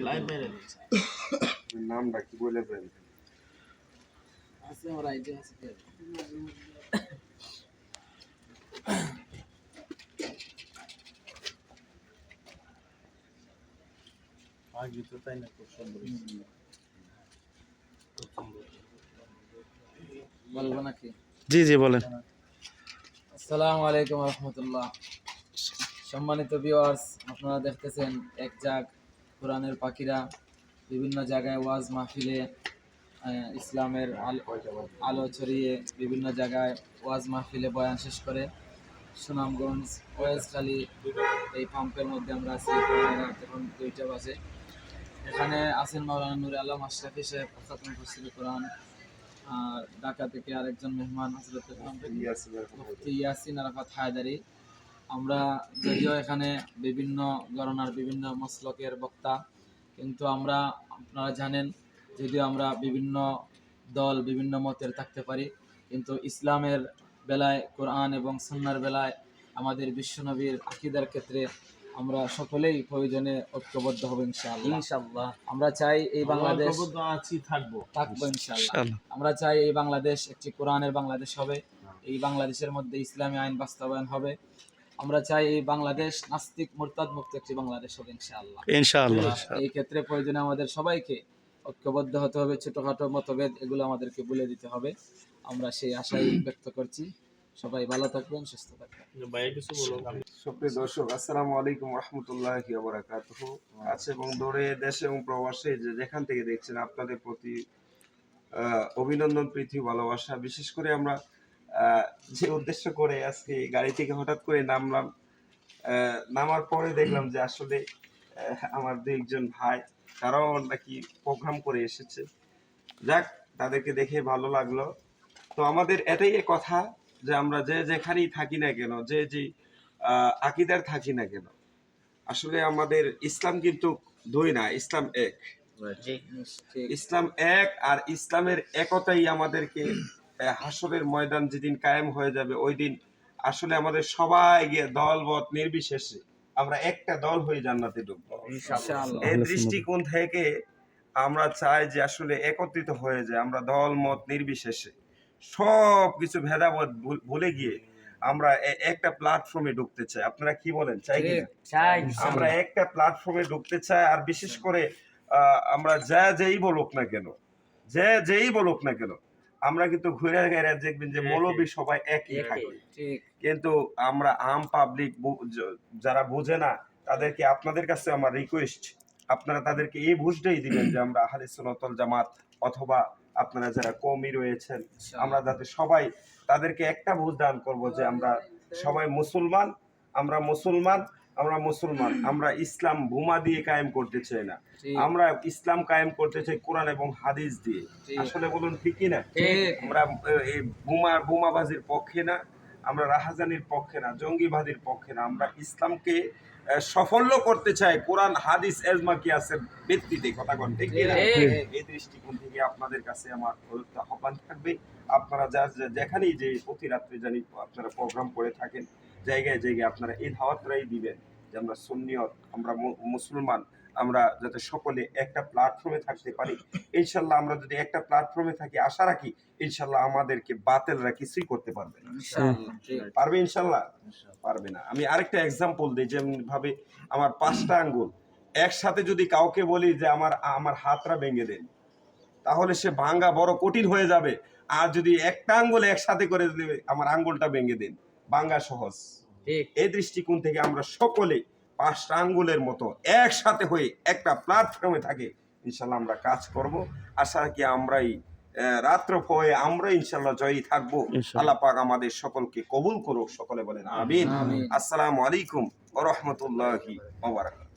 Live বাইরে দিচ্ছে নামটা কি বলে দেন আছে আমার আইডিয়া আছে আগে তো তাই না খুব সুন্দর বলব নাকি জি জি বলেন। আসসালামু আলাইকুম রহমতুল্লাহ। সম্মানিত ভিউয়ার্স আপনারা দেখতেছেন এক জাগ কোরআনের পাখিরা বিভিন্ন জায়গায় ওয়াজ মাহফিলে ইসলামের আলো আলো ছড়িয়ে বিভিন্ন জায়গায় ওয়াজ মাহফিলে বয়ান শেষ করে। সুনামগঞ্জ ওয়েজখালী এই পাম্পের মধ্যে আমরা আছি। এখন দুইটা বাজে। এখানে আছেন মাওলানা নুর আলম আশরাফি সাহেব খতম তফসিল কোরআন। আর ঢাকা থেকে আরেকজন মেহমান হজরত ইয়াসিন আরাফাত হায়দারি। আমরা যদিও এখানে বিভিন্ন গণনার বিভিন্ন মসলকের বক্তা কিন্তু আমরা আপনারা জানেন যদিও আমরা বিভিন্ন দল বিভিন্ন মতের থাকতে পারি কিন্তু ইসলামের বেলায় কোরআন এবং সুন্নার বেলায় আমাদের বিশ্বনবীর আকিদার ক্ষেত্রে আমরা সকলেই প্রয়োজনে ঐক্যবদ্ধ হব ইনশাআল্লাহ। ইনশাআল্লাহ। আমরা চাই এই বাংলাদেশ আছি থাকব। থাকব ইনশাআল্লাহ। আমরা চাই এই বাংলাদেশ একটি কোরআনের বাংলাদেশ হবে এই বাংলাদেশের মধ্যে ইসলামী আইন বাস্তবায়ন হবে আমরা চাই এই বাংলাদেশ নাস্তিক মোরতাদ মুক্ত একটি বাংলাদেশ হবে ইনশাআল্লাহ। ইনশাআল্লাহ। এই ক্ষেত্রে প্রয়োজনে আমাদের সবাইকে ঐক্যবদ্ধ হতে হবে ছোটখাটো মতভেদ এগুলো আমাদেরকে বলে দিতে হবে। আমরা সেই আশাই ব্যক্ত করছি। সবাই ভালো থাকবেন সুস্থ থাকবেন। সুপ্রিয় দর্শক আসসালামু আলাইকুম রহমতুল্লাহ বারাকাতুহু। আছে এবং দূরে দেশে এবং প্রবাসে যে যেখান থেকে দেখছেন আপনাদের প্রতি আহ, অভিনন্দন প্রীতি ভালোবাসা। বিশেষ করে আমরা যে উদ্দেশ্য করে আজকে গাড়ি থেকে হঠাৎ করে নামলাম নামার পরে দেখলাম যে আসলে আমার দু একজন ভাই তারাও নাকি প্রোগ্রাম করে এসেছে। যাক তাদেরকে দেখে ভালো লাগল। তো আমাদের এটাই কথা যে আমরা যে যেখানেই থাকি না কেন যে যে আহ, আকিদার থাকি না কেন আসলে আমাদের ইসলাম কিন্তু দুই না ইসলাম এক। ইসলাম এক আর ইসলামের একতাই আমাদেরকে হাসরের ময়দান যেদিন কায়েম হয়ে যাবে ওই দিন আসলে আমাদের সবাই গিয়ে দলবত নির্বিশেষে আমরা একটা দল হয়ে জান্নাতে ঢুকবো। এই দৃষ্টিকোণ থেকে আমরা চাই যে আসলে একত্রিত হয়ে যায় আমরা দল মত নির্বিশেষে সব কিছু ভেদাভেদ ভুলে গিয়ে আমরা একটা প্ল্যাটফর্মে ঢুকতে চাই। আপনারা কি বলেন চাই কি চাই আমরা একটা প্ল্যাটফর্মে ঢুকতে চাই আর বিশেষ করে আহ, আমরা যা যেই বলুক না কেন যে যেই বলুক না কেন আমরা কিন্তু ঘুরে ঘেরে দেখবেন যে মৌলবী সবাই একই থাকে। কিন্তু আমরা আম পাবলিক যারা বোঝে না তাদেরকে আপনাদের কাছে আমার রিকোয়েস্ট আপনারা তাদেরকে এই বুঝটাই দিবেন যে আমরা সুনতল জামাত অথবা আপনারা যারা কমই রয়েছেন আমরা যাতে সবাই তাদেরকে একটা বুঝ দান করব যে আমরা সবাই মুসলমান আমরা মুসলমান আমরা মুসলমান আমরা ইসলাম বোমা দিয়ে কায়েম করতে চাই না। আমরা ইসলাম কায়েম করতে চাই কোরআন এবং হাদিস দিয়ে। আসলে বলুন ঠিকই না? আমরা এই বোমা বোমাবাজির পক্ষে না আমরা রাহাজানির পক্ষে না জঙ্গিবাদীর পক্ষে না। আমরা ইসলামকে সাফল্য করতে চাই কোরআন হাদিস এজমা কি আছে ভিত্তিতে। কথা কোন ঠিক কি না? এই দৃষ্টিকোণ থেকে আপনাদের কাছে আমার প্রদত্ত আহ্বান থাকবে আপনারা যা যা- যেখানেই যে প্রতি রাত্রে জানি আপনারা প্রোগ্রাম করে থাকেন জায়গায় জায়গায় আপনারা এই ধাওয়াতটাই দিবেন। যে আমরা সুন্নিয়ত আমরা মুসলমান আমরা যাতে সকলে একটা প্ল্যাটফর্মে থাকতে পারি ইনশাল্লাহ আমরা যদি একটা প্ল্যাটফর্মে থাকি আশা রাখি ইনশাল্লাহ আমাদেরকে বাতিলরা কিছুই করতে পারবে না। পারবে ইনশাল্লাহ? পারবে না। আমি আরেকটা এক্সাম্পল দিই যেমন ভাবে আমার পাঁচটা আঙ্গুল। একসাথে যদি কাউকে বলি যে আমার আমার হাতটা ভেঙে দেন তাহলে সে ভাঙ্গা বড় কঠিন হয়ে যাবে। আর যদি একটা আঙ্গুল একসাথে করে দিলে আমার আঙ্গুলটা ভেঙে দেন ভাঙ্গা সহজ। এই দৃষ্টিকোণ থেকে আমরা সকলে পাঁচটা আঙ্গুলের মতো একসাথে হয়ে একটা প্ল্যাটফর্মে থাকে ইনশাল্লাহ আমরা কাজ করব। আশা রাখি আমরাই আহ, রাত্র হয়ে আমরা ইনশাল্লাহ জয়ী থাকব। আল্লাপাক আল্লাহ পাক আমাদের সকলকে কবুল করুক সকলে বলেন আমিন। আমিন। আসসালামু আলাইকুম ওয়া রাহমাতুল্লাহি ওয়া বারাকাতুহু।